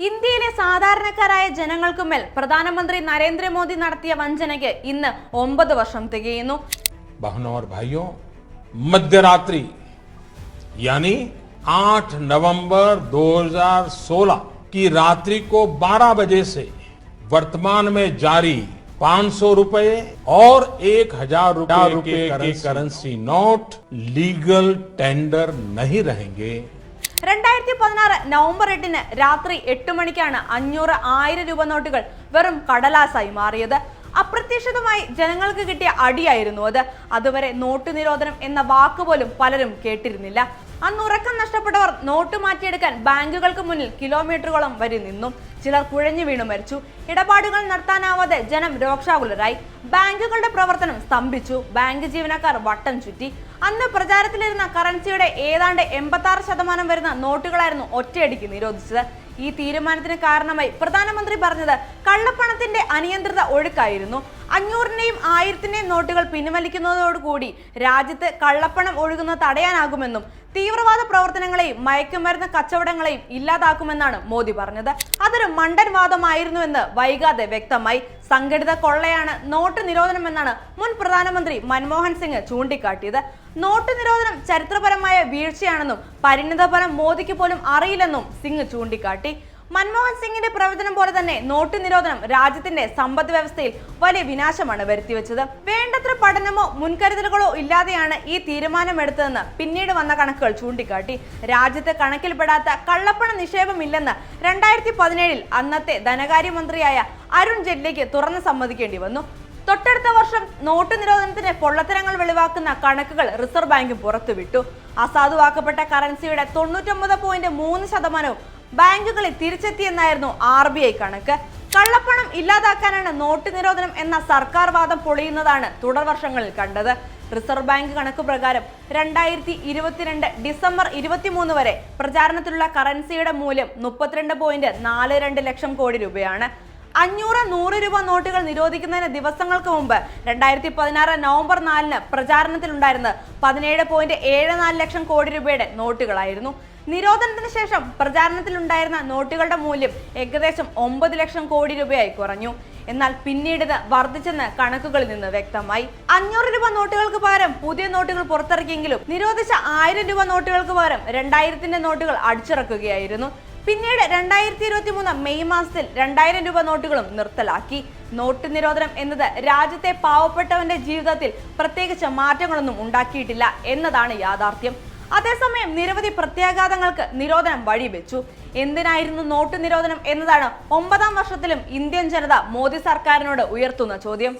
ഇന്ത്യയിലെ സാധാരണക്കാരായ ജനങ്ങൾക്കുമേൽ പ്രധാനമന്ത്രി നരേന്ദ്രമോദി നടത്തിയ വഞ്ചനയ്ക്ക് ഇന്ന് ഒമ്പത് വർഷം തികയുന്നു बहनों और भाइयों मध्यरात्रि यानी 8 नवंबर 2016 की रात्रि को 12 बजे से वर्तमान में जारी 500 रुपए और 1000 रुपए के करेंसी नोट लीगल टेंडर नहीं रहेंगे രണ്ടായിരത്തി പതിനാറ് നവംബർ എട്ടിന് രാത്രി എട്ട് മണിക്കാണ് അഞ്ഞൂറ് ആയിരം രൂപ നോട്ടുകൾ വെറും കടലാസായി മാറിയത്. അപ്രത്യക്ഷിതമായി ജനങ്ങൾക്ക് കിട്ടിയ അടിയായിരുന്നു അത്. അതുവരെ നോട്ട് നിരോധനം എന്ന വാക്ക് പോലും പലരും കേട്ടിരുന്നില്ല. അന്ന് ഉറക്കം നഷ്ടപ്പെട്ടവർ നോട്ട് മാറ്റിയെടുക്കാൻ ബാങ്കുകൾക്ക് മുന്നിൽ കിലോമീറ്ററുകളും വരി നിന്നു ചിലർ കുഴഞ്ഞു വീണു മരിച്ചു. ഇടപാടുകൾ നടത്താനാവാതെ ജനം രോക്ഷാകുലരായി. ബാങ്കുകളുടെ പ്രവർത്തനം സ്തംഭിച്ചു. ബാങ്ക് ജീവനക്കാർ വട്ടം ചുറ്റി. അന്ന് പ്രചാരത്തിലിരുന്ന കറൻസിയുടെ ഏതാണ്ട് എൺപത്തി ശതമാനം വരുന്ന നോട്ടുകളായിരുന്നു ഒറ്റയടിക്ക് നിരോധിച്ചത്. ഈ തീരുമാനത്തിന് കാരണമായി പ്രധാനമന്ത്രി പറഞ്ഞത് കള്ളപ്പണത്തിന്റെ അനിയന്ത്രിത ഒഴുക്കായിരുന്നു. അഞ്ഞൂറിന്റെയും ആയിരത്തിന്റെയും നോട്ടുകൾ പിൻവലിക്കുന്നതോടുകൂടി രാജ്യത്ത് കള്ളപ്പണം ഒഴുകുന്നത് തടയാനാകുമെന്നും തീവ്രവാദ പ്രവർത്തനങ്ങളെയും മയക്കുമരുന്ന് കച്ചവടങ്ങളെയും ഇല്ലാതാക്കുമെന്നാണ് മോദി പറഞ്ഞത്. അതൊരു മണ്ടൻ വാദമായിരുന്നുവെന്ന് വൈകാതെ വ്യക്തമായി. സംഘടിത കൊള്ളയാണ് നോട്ട് നിരോധനമെന്നാണ് മുൻ പ്രധാനമന്ത്രി മൻമോഹൻ സിംഗ് ചൂണ്ടിക്കാട്ടിയത്. നോട്ട് നിരോധനം ചരിത്രപരമായ വീഴ്ചയാണെന്നും പരിണിതഫലം മോദിക്ക് പോലും അറിയില്ലെന്നും സിംഗ് ചൂണ്ടിക്കാട്ടി. മൻമോഹൻ സിംഗിന്റെ പ്രവചനം പോലെ തന്നെ നോട്ട് നിരോധനം രാജ്യത്തിന്റെ സമ്പദ് വ്യവസ്ഥയിൽ വലിയ വിനാശമാണ് വരുത്തിവെച്ചത്. വേണ്ടത്ര പഠനമോ മുൻകരുതലുകളോ ഇല്ലാതെയാണ് ഈ തീരുമാനമെടുത്തതെന്ന് പിന്നീട് വന്ന കണക്കുകൾ ചൂണ്ടിക്കാട്ടി. രാജ്യത്ത് കണക്കിൽപ്പെടാത്ത കള്ളപ്പണ നിക്ഷേപമില്ലെന്ന് രണ്ടായിരത്തി പതിനേഴിൽ അന്നത്തെ ധനകാര്യമന്ത്രിയായ അരുൺ ജെയ്റ്റ്ലിക്ക് തുറന്ന് സമ്മതിക്കേണ്ടി വന്നു. തൊട്ടടുത്ത വർഷം നോട്ട് നിരോധനത്തിന് പൊള്ളത്തരങ്ങൾ വെളിവാക്കുന്ന കണക്കുകൾ റിസർവ് ബാങ്ക് പുറത്തുവിട്ടു. അസാധുവാക്കപ്പെട്ട കറൻസിയുടെ തൊണ്ണൂറ്റൊമ്പത് പോയിന്റ് മൂന്ന് ശതമാനവും ബാങ്കുകളിൽ തിരിച്ചെത്തിയെന്നായിരുന്നു ആർ ബി ഐ കണക്ക്. കള്ളപ്പണം ഇല്ലാതാക്കാനാണ് നോട്ട് നിരോധനം എന്ന സർക്കാർ വാദം പൊളിയുന്നതാണ് തുടർ വർഷങ്ങളിൽ കണ്ടത്. റിസർവ് ബാങ്ക് കണക്ക് പ്രകാരം രണ്ടായിരത്തി ഇരുപത്തിരണ്ട് ഡിസംബർ ഇരുപത്തിമൂന്ന് വരെ പ്രചാരണത്തിലുള്ള കറൻസിയുടെ മൂല്യം മുപ്പത്തിരണ്ട് പോയിന്റ് നാല് രണ്ട് ലക്ഷം കോടി രൂപയാണ്. അഞ്ഞൂറ് നൂറ് രൂപ നോട്ടുകൾ നിരോധിക്കുന്നതിന് ദിവസങ്ങൾക്ക് മുമ്പ് രണ്ടായിരത്തി പതിനാറ് നവംബർ നാലിന് പ്രചാരണത്തിലുണ്ടായിരുന്നത് പതിനേഴ് പോയിന്റ് ഏഴ് നാല് ലക്ഷം കോടി രൂപയുടെ നോട്ടുകളായിരുന്നു. നിരോധനത്തിന് ശേഷം പ്രചാരണത്തിലുണ്ടായിരുന്ന നോട്ടുകളുടെ മൂല്യം ഏകദേശം ഒമ്പത് ലക്ഷം കോടി രൂപയായി കുറഞ്ഞു. എന്നാൽ പിന്നീട് ഇത് വർദ്ധിച്ചെന്ന് കണക്കുകളിൽ നിന്ന് വ്യക്തമായി. അഞ്ഞൂറ് രൂപ നോട്ടുകൾക്ക് പകരം പുതിയ നോട്ടുകൾ പുറത്തിറക്കിയെങ്കിലും നിരോധിച്ച ആയിരം രൂപ നോട്ടുകൾക്ക് പകരം രണ്ടായിരത്തിന്റെ നോട്ടുകൾ അടിച്ചിറക്കുകയായിരുന്നു. പിന്നീട് രണ്ടായിരത്തി ഇരുപത്തി മൂന്ന് മെയ് മാസത്തിൽ രണ്ടായിരം രൂപ നോട്ടുകളും നിർത്തലാക്കി. നോട്ട് നിരോധനം എന്നത് രാജ്യത്തെ പാവപ്പെട്ടവന്റെ ജീവിതത്തിൽ പ്രത്യേകിച്ച് മാറ്റങ്ങളൊന്നും ഉണ്ടാക്കിയിട്ടില്ല എന്നതാണ് യാഥാർത്ഥ്യം. അതേസമയം നിരവധി പ്രത്യാഘാതങ്ങൾക്ക് നിരോധനം വഴിവെച്ചു. എന്തിനായിരുന്നു നോട്ട് നിരോധനം എന്നതാണ് ഒമ്പതാം വർഷത്തിലും ഇന്ത്യൻ ജനത മോദി സർക്കാരിനോട് ഉയർത്തുന്ന ചോദ്യം.